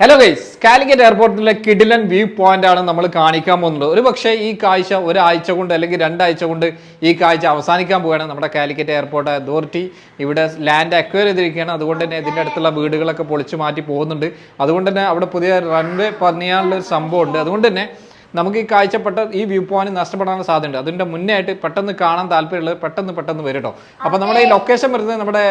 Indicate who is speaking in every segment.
Speaker 1: Hello guys Calicut എയർപോർട്ടിലെ കിഡിലൻ view point ആണ് നമ്മൾ കാണിക്കാൻ പോകുന്നത്. ഒരു പക്ഷേ ഈ കാഴ്ച ഒരാഴ്ച കൊണ്ട് അല്ലെങ്കിൽ രണ്ടാഴ്ച കൊണ്ട് ഈ കാഴ്ച അവസാനിക്കാൻ പോവുകയാണ് നമ്മുടെ കാലിക്കറ്റ് എയർപോർട്ട് അതോറിറ്റി ഇവിടെ ലാൻഡ് അക്വയർ ചെയ്തിരിക്കുകയാണ്. അതുകൊണ്ട് തന്നെ ഇതിന്റെ അടുത്തുള്ള വീടുകളൊക്കെ പൊളിച്ചു മാറ്റി പോകുന്നുണ്ട്. അതുകൊണ്ട് തന്നെ അവിടെ പുതിയ റൺവേ പണിയാനുള്ള ഒരു സംഭവമുണ്ട് അതുകൊണ്ട് തന്നെ നമുക്ക് ഈ കാഴ്ചപ്പെട്ട ഈ വ്യൂ പോയിന്റ് നഷ്ടപ്പെടാൻ സാധ്യതയുണ്ട്. അതിന്റെ മുന്നേ ആയിട്ട് പെട്ടെന്ന് കാണാൻ താല്പര്യമുള്ളത് പെട്ടെന്ന് പെട്ടെന്ന് വരും കേട്ടോ. അപ്പോൾ നമ്മുടെ ഈ ലൊക്കേഷൻ വരുന്നത് നമ്മുടെ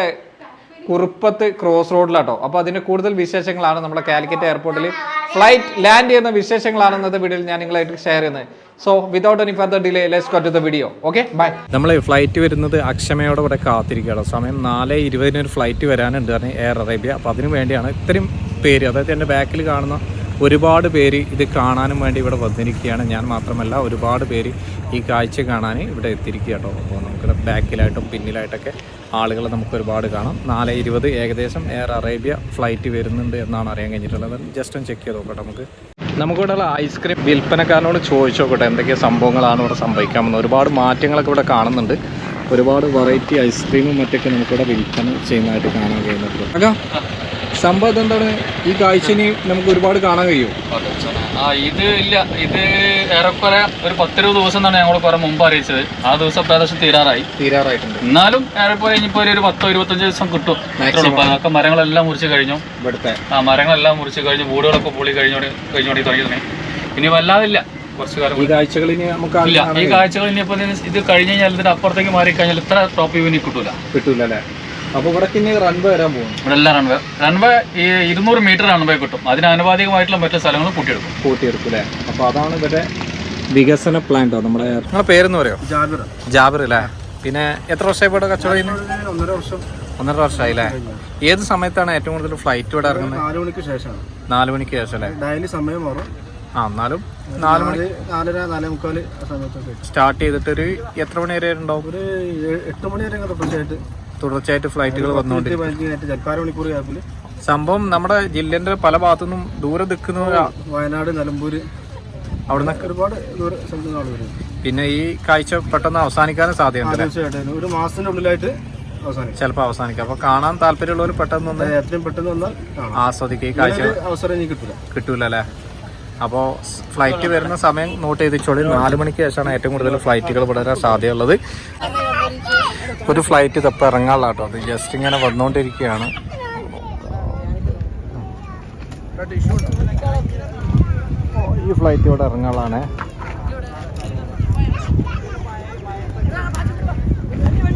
Speaker 1: കുറുപ്പത്ത് ക്രോസ് റോഡിലാട്ടോ അപ്പോൾ അതിന്റെ കൂടുതൽ വിശേഷങ്ങളാണ് നമ്മുടെ കാലിക്കറ്റ് എയർപോർട്ടിൽ ഫ്ലൈറ്റ് ലാൻഡ് ചെയ്യുന്ന വിശേഷങ്ങളാണ് ഇന്നത്തെ വീഡിയോയിൽ ഞാൻ നിങ്ങളായിട്ട് ഷെയർ ചെയ്യുന്നത്. So without any further delay let's go to the video okay bye
Speaker 2: നമ്മൾ ഫ്ലൈറ്റ് വരുന്നത് അക്ഷമയോടെ ഇവിടെ കാത്തിരിക്കുകയാണ്. സമയം നാല് ഇരുപതിനൊരു ഫ്ലൈറ്റ് വരാനുണ്ട്. കാരണം എയർ അറേബ്യ അപ്പോൾ അതിനു വേണ്ടിയാണ് ഇത്രയും പേര് അതായത് എന്റെ ബാക്കിൽ കാണുന്ന ഒരുപാട് പേര് ഇത് കാണാനും വേണ്ടി ഇവിടെ വന്നിരിക്കുകയാണ്. ഞാൻ മാത്രമല്ല ഒരുപാട് പേര് ഈ കാഴ്ച കാണാൻ ഇവിടെ എത്തിയിരിക്കുക കേട്ടോ. അപ്പോൾ നമുക്ക് ബാക്കിലായിട്ടും പിന്നിലായിട്ടൊക്കെ ആളുകൾ നമുക്ക് ഒരുപാട് കാണാം. നാല് ഇരുപത് ഏകദേശം എയർ അറേബ്യ ഫ്ലൈറ്റ് വരുന്നുണ്ട് എന്നാണ് അറിയാൻ കഴിഞ്ഞിട്ടുള്ളത്. ജസ്റ്റ് ഒന്ന് ചെക്ക് ചെയ്ത് നോക്കട്ടെ നമുക്ക്. നമുക്കിവിടെ ഐസ്ക്രീം വിൽപ്പനക്കാരനോട് ചോദിച്ചു നോക്കട്ടെ എന്തൊക്കെ സംഭവങ്ങളാണ് ഇവിടെ സംഭവിക്കാമെന്ന്. ഒരുപാട് മാറ്റങ്ങളൊക്കെ ഇവിടെ കാണുന്നുണ്ട്. ഒരുപാട് വെറൈറ്റി ഐസ്ക്രീമും മറ്റൊക്കെ നമുക്കിവിടെ വിൽപ്പന ചെയ്യുന്നതായിട്ട് കാണാൻ കഴിയുന്നുണ്ട്. സംഭവം എന്താണ് ഈ കാഴ്ച ഇനി നമുക്ക് ഒരുപാട് കാണാൻ കഴിയും.
Speaker 3: ആ ഇത് ഇല്ല. ഇത് ഏറെക്കുറെ ഒരു പത്തിരുപത് ദിവസം എന്നാണ് ഞങ്ങൾ കുറെ മുമ്പ് അറിയിച്ചത്. ആ ദിവസം പ്രദേശം തീരാറായി.
Speaker 2: തീരാറായിട്ടുണ്ട്.
Speaker 3: എന്നാലും ഏറെക്കുറെ ഇനിയിപ്പോ ഒരു പത്തോ ഇരുപത്തഞ്ച് ദിവസം കിട്ടും. അതൊക്കെ മരങ്ങളെല്ലാം മുറിച്ച് കഴിഞ്ഞു.
Speaker 2: ഇവിടുത്തെ.
Speaker 3: ആ മരങ്ങളെല്ലാം മുറിച്ച് കഴിഞ്ഞു. വീടുകളൊക്കെ പൊളി കഴിഞ്ഞു കഴിഞ്ഞോടി തുടങ്ങി ഇനി വല്ലാതില്ല. കുറച്ചുകാലം
Speaker 2: ഈ കാഴ്ചകൾ ഇനി നമുക്ക്
Speaker 3: ഇല്ല. ഈ കാഴ്ചകൾ ഇതിന് ഇത് കഴിഞ്ഞ് കഴിഞ്ഞാൽ ഇതിന്റെ അപ്പുറത്തേക്ക് മാറി കഴിഞ്ഞാൽ ഇത്ര ടോപ്പ് ഇനി കിട്ടൂല.
Speaker 2: കിട്ടൂല അല്ലേ അപ്പൊ ഇവിടെ ഇനി റൺവേ വരാൻ പോകും
Speaker 3: ഇവിടെ എല്ലാം റൺവേ റൺവേ ഈ ഇരുന്നൂറ് മീറ്റർ റൺവേ കിട്ടും. അതിന് ആനുപാതികമായിട്ടുള്ള മറ്റു സ്ഥലങ്ങളും കൂട്ടിയെടുക്കും
Speaker 2: കൂട്ടിയെടുക്കും അല്ലേ? അപ്പൊ അതാണ് ഇവരുടെ വികസന പ്ലാൻ നമ്മുടെ നിങ്ങളെ പേരെന്ന് പറയോ? ജാബിർ. അല്ലേ? പിന്നെ എത്ര വർഷമായി ഇവിടെ കച്ചവടം ചെയ്യുന്നത്
Speaker 4: ഒന്നര വർഷം.
Speaker 2: ഒന്നര വർഷമായി അല്ലേ? ഏത് സമയത്താണ് ഏറ്റവും കൂടുതൽ ഫ്ലൈറ്റ് ഇവിടെ ഇറങ്ങുന്നത്?
Speaker 4: നാല് മണിക്ക് ശേഷമാണ്.
Speaker 2: നാല് മണിക്ക് ശേഷം അല്ലേ?
Speaker 4: ഡയലി സമയം മാറും.
Speaker 2: ആ എന്നാലും നാല് മണി
Speaker 4: നാലര നാലേ മുക്കാൽ സമയത്തൊക്കെ.
Speaker 2: സ്റ്റാർട്ട് ചെയ്തിട്ട് ഒരു എത്ര മണി വരെ ഉണ്ടാവും?
Speaker 4: ഒരു എട്ട് മണി വരെ തുടർച്ചയായിട്ട്
Speaker 2: തുടർച്ചയായിട്ട് ഫ്ലൈറ്റുകൾ വന്നുകൊണ്ട്
Speaker 4: പത്ത് പതിനഞ്ച് മിനിറ്റ് ചിലപ്പോൾ അര മണിക്കൂർ ഗ്യാപ്പിൽ
Speaker 2: സംഭവം നമ്മുടെ ജില്ലേന്റെ പല ഭാഗത്തുനിന്നും ദൂരെ നിൽക്കുന്ന
Speaker 4: വയനാട് നിലമ്പൂര്
Speaker 2: അവിടുന്ന്
Speaker 4: ഒരുപാട്
Speaker 2: പിന്നെ ഈ കാഴ്ച പെട്ടെന്ന് അവസാനിക്കാനും സാധ്യതയുണ്ട്
Speaker 4: ഒരു മാസത്തിന്റെ ഉള്ളിലായിട്ട്
Speaker 2: ചിലപ്പോൾ അവസാനിക്കാം. അപ്പൊ കാണാൻ താല്പര്യമുള്ളവർ പെട്ടെന്ന്
Speaker 4: എത്രയും പെട്ടെന്ന് വന്നാൽ
Speaker 2: ആസ്വദിക്കുക ഈ കാഴ്ച
Speaker 4: അവസരം കിട്ടില്ല
Speaker 2: കിട്ടൂല. അല്ലേ? അപ്പോൾ ഫ്ലൈറ്റ് വരുന്ന സമയം നോട്ട് ചെയ്തിച്ചോളി നാല് മണിക്ക് ശേഷമാണ് ഏറ്റവും കൂടുതൽ ഫ്ലൈറ്റുകൾ വിടാൻ സാധ്യതയുള്ളത്. ഒരു ഫ്ലൈറ്റ് തപ്പം ഇറങ്ങാനുള്ള കേട്ടോ അത് ജസ്റ്റ് ഇങ്ങനെ വന്നുകൊണ്ടിരിക്കുകയാണ് ഈ ഫ്ലൈറ്റ് ഇവിടെ ഇറങ്ങാനുള്ളതാണ്.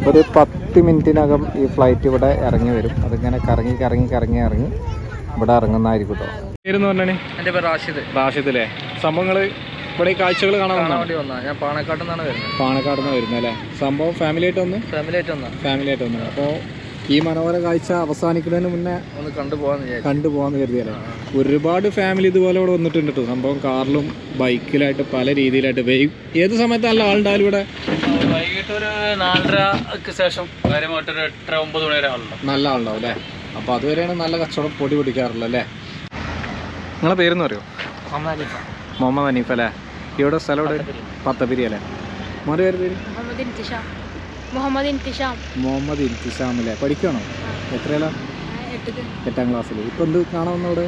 Speaker 2: ഒരു പത്ത് മിനിറ്റിനകം ഈ ഫ്ലൈറ്റ് ഇവിടെ ഇറങ്ങി വരും. അതിങ്ങനെ കറങ്ങി കറങ്ങി കറങ്ങി ഇറങ്ങി ഇവിടെ ഇറങ്ങുന്നതായിരിക്കും കേട്ടോ
Speaker 3: എന്റെ പേര് റാഷിദ്.
Speaker 2: റാഷിദ് അല്ലേ സംഭവങ്ങൾ ഇവിടെ കാഴ്ചകൾ കാണാൻ
Speaker 3: വേണ്ടി ഞാൻ പാണക്കാട്ടിൽ നിന്നാണ് വരുന്നത്.
Speaker 2: പാണക്കാട് നിന്ന് വരുന്നത് അല്ലേ? സംഭവം ഫാമിലി ആയിട്ട് വന്ന്?
Speaker 3: ഫാമിലി ആയിട്ട് വന്നാ
Speaker 2: ഫാമിലി ആയിട്ട് വന്നത്. അപ്പോൾ ഈ മനോഹര കാഴ്ച അവസാനിക്കുന്നതിന് മുന്നേ
Speaker 3: ഒന്ന് കണ്ടുപോകാന്ന്
Speaker 2: കണ്ടുപോകാന്ന് കരുതിയല്ലേ? ഒരുപാട് ഫാമിലി ഇതുപോലെ ഇവിടെ വന്നിട്ടുണ്ട് കേട്ടോ സംഭവം കാറിലും ബൈക്കിലായിട്ട് പല രീതിയിലായിട്ട് ഏത് സമയത്ത് നല്ല ആളുണ്ടായാലും ഇവിടെ?
Speaker 3: വൈകിട്ട് ഒരു നാലരക്ക് ശേഷം കാര്യമായിട്ട് ഒരു എട്ടര ഒമ്പത് മണി വരെ ആളുണ്ടാവും.
Speaker 2: നല്ല ആളുണ്ടാവും അല്ലേ? അപ്പോൾ അതുവരെയാണ് നല്ല കച്ചവടം പൊടി പിടിക്കാറുള്ളത് അല്ലേ? നിങ്ങളെ പേരെന്ന് പറയോ മുഹമ്മദ് ഹനീഫ് അല്ലേ? ഇവിടെ സ്ഥലം എവിടെ? പത്തപിരി അല്ലേ? മോന്റെ പേര് പേര്
Speaker 5: മുഹമ്മദ് ഇൻതിഷാം. മുഹമ്മദ് ഇൻതിഷാം.
Speaker 2: മുഹമ്മദ് അല്ലേ? പഠിക്കണോ എത്രയല്ല എട്ടാം ക്ലാസ്സിൽ. ഇപ്പം എന്ത് കാണാമെന്ന് ഇവിടെ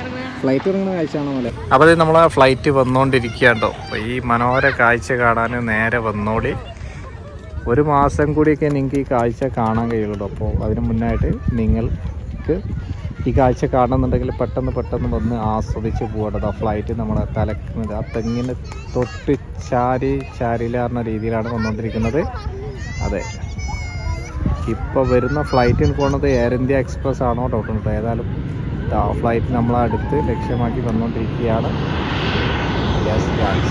Speaker 5: ഇറങ്ങുക
Speaker 2: ഫ്ലൈറ്റ് ഇറങ്ങുന്ന കാഴ്ചയാണോ പോലെ അപ്പോൾ അത് നമ്മളെ ഫ്ലൈറ്റ് വന്നുകൊണ്ടിരിക്കുകയാണ്ടോ അപ്പോൾ ഈ മനോഹര കാഴ്ച കാണാൻ നേരെ വന്നോളി. ഒരു മാസം കൂടിയൊക്കെ നിങ്ങൾക്ക് ഈ കാഴ്ച കാണാൻ കഴിയുള്ളൂ. അപ്പോൾ അതിന് മുന്നായിട്ട് നിങ്ങൾക്ക് ഈ കാഴ്ച കാണുന്നുണ്ടെങ്കിൽ പെട്ടെന്ന് പെട്ടെന്ന് വന്ന് ആസ്വദിച്ച് പോകേണ്ടത് ആ ഫ്ലൈറ്റ് നമ്മുടെ തലക്കുന്നത്. ആ തെങ്ങിന് തൊട്ട് ചാരി ചാരിലാർന്ന രീതിയിലാണ് വന്നുകൊണ്ടിരിക്കുന്നത്. അതെ. ഇപ്പോൾ വരുന്ന ഫ്ലൈറ്റിന് പോകുന്നത് എയർ ഇന്ത്യ എക്സ്പ്രസ് ആണോ ഡൗട്ട് ഉണ്ട്. ഏതായാലും ആ ഫ്ലൈറ്റ് നമ്മളടുത്ത് ലക്ഷ്യമാക്കി വന്നുകൊണ്ടിരിക്കുകയാണ്. Yes guys.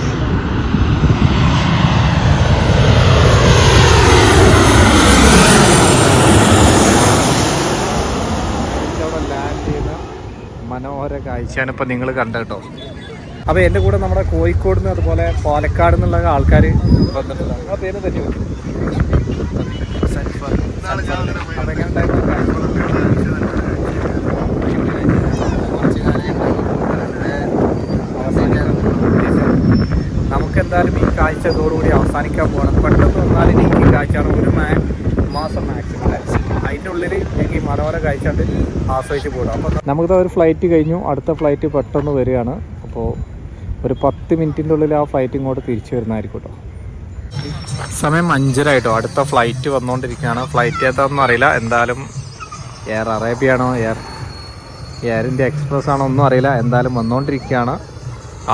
Speaker 2: അവിടെ ലാൻഡ് ചെയ്ത മനോഹര കാഴ്ചയാണ് ഇപ്പം നിങ്ങൾ കണ്ടോ അപ്പോൾ എന്റെ കൂടെ നമ്മുടെ കോഴിക്കോട് നിന്ന് അതുപോലെ പാലക്കാട് നിന്നുള്ള ആൾക്കാർ വന്നിട്ടുണ്ട്. ആ പേര് തെറ്റി നമുക്ക് എന്തായാലും ഈ കാഴ്ച ഇതോടുകൂടി അവസാനിക്കാൻ പോകണം പെട്ടെന്ന് വന്നാൽ എനിക്ക് ഈ കാഴ്ച ഒരു മാം മാസം മാക്സിമം അതിന്റെ ഉള്ളിൽ എനിക്ക് ഈ മനോഹര കാഴ്ച ആസ്വദിച്ച് പോകണം അപ്പോൾ നമുക്കിത് ഒരു ഫ്ലൈറ്റ് കഴിഞ്ഞു. അടുത്ത ഫ്ലൈറ്റ് പെട്ടെന്ന് വരികയാണ്. അപ്പോൾ ഒരു പത്ത് മിനിറ്റിന്റെ ഉള്ളിൽ ആ ഫ്ലൈറ്റ് ഇങ്ങോട്ട് തിരിച്ചു വരുന്നതായിരിക്കും കേട്ടോ സമയം അഞ്ചരായിട്ടോ അടുത്ത ഫ്ലൈറ്റ് വന്നുകൊണ്ടിരിക്കുകയാണ് ഫ്ലൈറ്റ് ഏതാണെന്നും അറിയില്ല. എന്തായാലും എയർ അറേബ്യ ആണോ എയർ എയർ ഇന്ത്യ എക്സ്പ്രസ് ആണോ? ഒന്നും അറിയില്ല. എന്തായാലും വന്നുകൊണ്ടിരിക്കുകയാണ്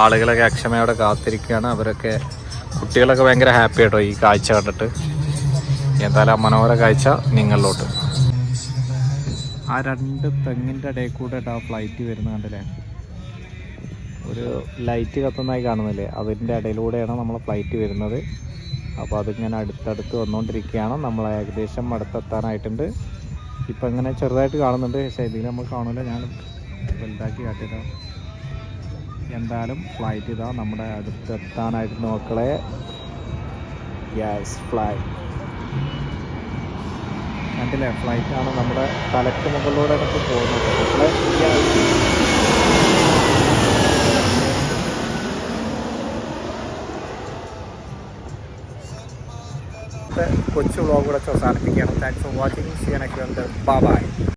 Speaker 2: ആളുകളൊക്കെ അക്ഷമയോടെ കാത്തിരിക്കുകയാണ്. അവരൊക്കെ കുട്ടികളൊക്കെ ഭയങ്കര ഹാപ്പി ആയിട്ടോ ഈ കാഴ്ച കണ്ടിട്ട്. എന്തായാലും ആ മനോഹര കാഴ്ച നിങ്ങളിലോട്ട്. ആ രണ്ട് തെങ്ങിന്റെ ഇടയിൽ കൂടെ ആ ഫ്ലൈറ്റ് വരുന്ന ഒരു ലൈറ്റ് കത്തുന്നതായി കാണുന്നില്ലേ? അതിന്റെ ഇടയിലൂടെയാണ് നമ്മളെ ഫ്ലൈറ്റ് വരുന്നത്. അപ്പോൾ അതിങ്ങനെ അടുത്തടുത്ത് വന്നുകൊണ്ടിരിക്കുകയാണ്. നമ്മൾ ഏകദേശം അടുത്തെത്താനായിട്ടുണ്ട്. ഇപ്പം ഇങ്ങനെ ചെറുതായിട്ട് കാണുന്നുണ്ട്. പക്ഷേ ഇതിൽ നമ്മൾ കാണില്ല ഞാൻ വലുതാക്കി കാട്ടിയതാ. എന്തായാലും ഫ്ലൈറ്റ് ഇതാ നമ്മുടെ അടുത്തെത്താനായിട്ട്. മക്കളെ ഗ്യാസ് ഫ്ലൈറ്റ് കണ്ടില്ലേ? ഫ്ലൈറ്റാണ് നമ്മുടെ തലക്ക് മുകളിലൂടെ ഇപ്പോൾ പോകുന്നത്. കൊച്ചു വ്ളോഗ് കൂടെ അവസാനിപ്പിക്കുകയാണ്. Thanks for watching see next bye